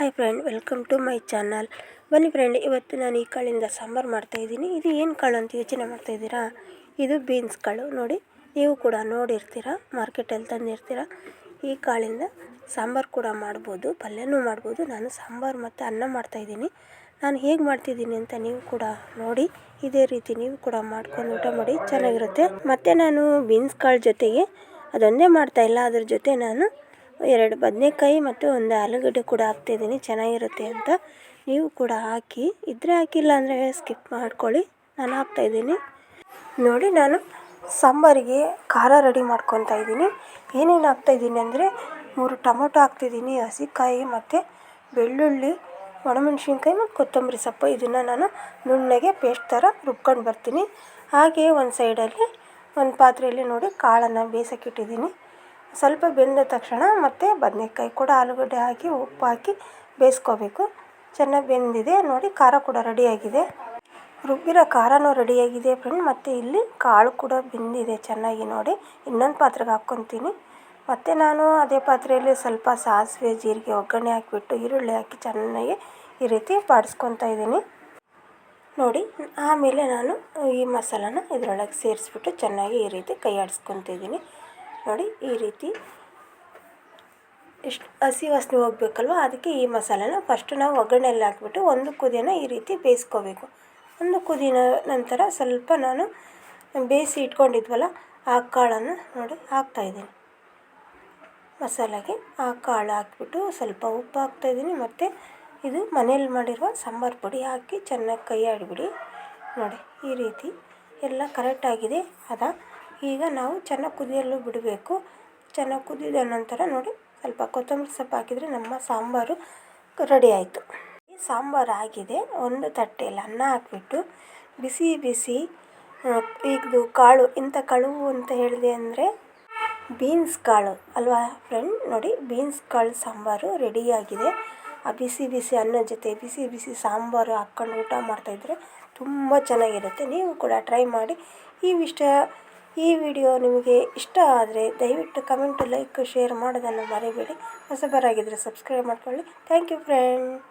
Hi friend welcome to my channel ಬನ್ನಿ friend ಇವತ್ತು ನಾನು ಈ ಕಾಳಿಂದ ಸಾಂಬಾರು ಮಾಡ್ತಾಯಿದ್ದೀನಿ ಇದು ಏನು ಕಾಳು ಅಂತ ಯೋಚನೆ ಮಾಡ್ತಾಯಿದ್ದೀರಾ ಇದು ಬೀನ್ಸ್ ಕಾಳು. ನೋಡಿ, ನೀವು ಕೂಡ ನೋಡಿರ್ತೀರ ಮಾರ್ಕೆಟಲ್ಲಿ ತಂದಿರ್ತೀರ. ಈ ಕಾಳಿಂದ ಸಾಂಬಾರು ಕೂಡ ಮಾಡ್ಬೋದು, ಪಲ್ಯನೂ ಮಾಡ್ಬೋದು. ನಾನು ಸಾಂಬಾರು ಮತ್ತು ಅನ್ನ ಮಾಡ್ತಾಯಿದ್ದೀನಿ ನಾನು ಹೇಗೆ ಮಾಡ್ತಿದ್ದೀನಿ ಅಂತ ನೀವು ಕೂಡ ನೋಡಿ, ಇದೇ ರೀತಿ ನೀವು ಕೂಡ ಮಾಡ್ಕೊಂಡು ಊಟ ಮಾಡಿ, ಚೆನ್ನಾಗಿರುತ್ತೆ. ಮತ್ತು ನಾನು ಬೀನ್ಸ್ ಕಾಳು ಜೊತೆಗೆ ಅದೊಂದೇ ಮಾಡ್ತಾಯಿಲ್ಲ ಅದ್ರ ಜೊತೆ ನಾನು ಎರಡು ಬದನೇಕಾಯಿ ಮತ್ತು ಒಂದು ಆಲೂಗಡ್ಡೆ ಕೂಡ ಹಾಕ್ತಿದ್ದೀನಿ ಚೆನ್ನಾಗಿರುತ್ತೆ ಅಂತ ನೀವು ಕೂಡ ಹಾಕಿ ಇದ್ದರೆ ಹಾಕಿಲ್ಲ ಅಂದರೆ ಸ್ಕಿಪ್ ಮಾಡ್ಕೊಳ್ಳಿ. ನಾನು ಹಾಕ್ತಾಯಿದ್ದೀನಿ ನೋಡಿ, ನಾನು ಸಾಂಬಾರಿಗೆ ಖಾರ ರೆಡಿ ಮಾಡ್ಕೊತಾ ಇದ್ದೀನಿ. ಏನೇನು ಹಾಕ್ತಾಯಿದ್ದೀನಿ ಅಂದರೆ ಮೂರು ಟೊಮೊಟೊ ಹಾಕ್ತಿದ್ದೀನಿ ಹಸಿಕಾಯಿ ಮತ್ತು ಬೆಳ್ಳುಳ್ಳಿ, ಒಣಮೆಣ್ಸಿನ್ಕಾಯಿ ಮತ್ತು ಕೊತ್ತಂಬರಿ ಸೊಪ್ಪು. ಇದನ್ನು ನಾನು ನುಣ್ಣಗೆ ಪೇಸ್ಟ್ ಥರ ರುಬ್ಕೊಂಡು ಬರ್ತೀನಿ. ಹಾಗೆ ಒಂದು ಸೈಡಲ್ಲಿ ಒಂದು ಪಾತ್ರೆಯಲ್ಲಿ ನೋಡಿ ಕಾಳನ್ನು ಬೇಯಿಸೋಕ್ಕಿಟ್ಟಿದ್ದೀನಿ ಸ್ವಲ್ಪ ಬೆಂದ ತಕ್ಷಣ ಮತ್ತೆ ಬದನೇಕಾಯಿ ಕೂಡ ಆಲೂಗಡ್ಡೆ ಹಾಕಿ, ಉಪ್ಪು ಹಾಕಿ ಬೇಯಿಸ್ಕೋಬೇಕು. ಚೆನ್ನಾಗಿ ಬೆಂದಿದೆ. ನೋಡಿ ಖಾರ ಕೂಡ ರೆಡಿಯಾಗಿದೆ. ರುಬ್ಬಿರೋ ಖಾರನೂ ರೆಡಿಯಾಗಿದೆ ಫ್ರೆಂಡ್ ಮತ್ತು ಇಲ್ಲಿ ಕಾಳು ಕೂಡ ಬೆಂದಿದೆ ಚೆನ್ನಾಗಿ ನೋಡಿ. ಇನ್ನೊಂದು ಪಾತ್ರೆಗೆ ಹಾಕ್ಕೊತೀನಿ. ಮತ್ತು ನಾನು ಅದೇ ಪಾತ್ರೆಯಲ್ಲಿ ಸ್ವಲ್ಪ ಸಾಸಿವೆ, ಜೀರಿಗೆ, ಒಗ್ಗರಣೆ ಹಾಕಿಬಿಟ್ಟು ಈರುಳ್ಳಿ ಹಾಕಿ ಚೆನ್ನಾಗಿ ಈ ರೀತಿ ಬಾಡಿಸ್ಕೊತಾ ಇದ್ದೀನಿ. ನೋಡಿ, ಆಮೇಲೆ ನಾನು ಈ ಮಸಾಲಾನ ಇದರೊಳಗೆ ಸೇರಿಸ್ಬಿಟ್ಟು ಚೆನ್ನಾಗಿ ಈ ರೀತಿ ಕೈ ಆಡಿಸ್ಕೊತಿದ್ದೀನಿ ನೋಡಿ ಈ ರೀತಿ ಎಷ್ಟು ಹಸಿ ವಾಸನೆ ಹೋಗ್ಬೇಕಲ್ವ? ಅದಕ್ಕೆ ಈ ಮಸಾಲೆನ ಫಸ್ಟು ನಾವು ಒಗ್ಗರಣೆಯಲ್ಲಿ ಹಾಕ್ಬಿಟ್ಟು ಒಂದು ಕುದಿನ ಈ ರೀತಿ ಬೇಯಿಸ್ಕೋಬೇಕು. ಒಂದು ಕುದಿನ ನಂತರ ಸ್ವಲ್ಪ ನಾನು ಬೇಯಿಸಿ ಇಟ್ಕೊಂಡಿದ್ವಲ್ಲ, ಆ ಕಾಳನ್ನು ನೋಡಿ ಹಾಕ್ತಾಯಿದ್ದೀನಿ ಮಸಾಲೆಗೆ ಆ ಕಾಳು ಹಾಕ್ಬಿಟ್ಟು ಸ್ವಲ್ಪ ಉಪ್ಪು ಹಾಕ್ತಾಯಿದ್ದೀನಿ ಮತ್ತು ಇದು ಮನೇಲಿ ಮಾಡಿರುವ ಸಾಂಬಾರು ಪುಡಿ ಹಾಕಿ ಚೆನ್ನಾಗಿ ಕೈ ಆಡಿಬಿಡಿ ನೋಡಿ ಈ ರೀತಿ ಎಲ್ಲ ಕರೆಕ್ಟಾಗಿದೆ ಅದ ಈಗ ನಾವು ಚೆನ್ನಾಗಿ ಕುದಿಯಲು ಬಿಡಬೇಕು. ಚೆನ್ನಾಗಿ ಕುದಿದ ನಂತರ ನೋಡಿ, ಸ್ವಲ್ಪ ಕೊತ್ತಂಬರಿ ಸೊಪ್ಪು ಹಾಕಿದರೆ ನಮ್ಮ ಸಾಂಬಾರು ರೆಡಿ ಆಯಿತು. ಸಾಂಬಾರು ಆಗಿದೆ, ಒಂದು ತಟ್ಟೆಯಲ್ಲಿ ಅನ್ನ ಹಾಕಿಬಿಟ್ಟು ಬಿಸಿ ಬಿಸಿ ಇದು ಕಾಳು, ಇಂಥ ಕಾಳು ಅಂತ ಹೇಳಿದೆ ಅಂದರೆ ಬೀನ್ಸ್ ಕಾಳು ಅಲ್ವಾ ಫ್ರೆಂಡ್ ನೋಡಿ, ಬೀನ್ಸ್ ಕಾಳು ಸಾಂಬಾರು ರೆಡಿಯಾಗಿದೆ ಆ ಬಿಸಿ ಬಿಸಿ ಅನ್ನದ ಜೊತೆ ಬಿಸಿ ಬಿಸಿ ಸಾಂಬಾರು ಹಾಕ್ಕೊಂಡು ಊಟ ಮಾಡ್ತಾಯಿದ್ರೆ ತುಂಬ ಚೆನ್ನಾಗಿರುತ್ತೆ. ನೀವು ಕೂಡ ಟ್ರೈ ಮಾಡಿ. ಈ ವಿಷಯ ಈ ವಿಡಿಯೋ ನಿಮಗೆ ಇಷ್ಟ ಆದರೆ ದಯವಿಟ್ಟು ಕಮೆಂಟು ಲೈಕ್, ಶೇರ್ ಮಾಡೋದನ್ನು ಮರಿಬೇಡಿ. ಹೊಸಬರಾಗಿದ್ದರೆ ಸಬ್ಸ್ಕ್ರೈಬ್ ಮಾಡ್ಕೊಳ್ಳಿ. Thank you friend.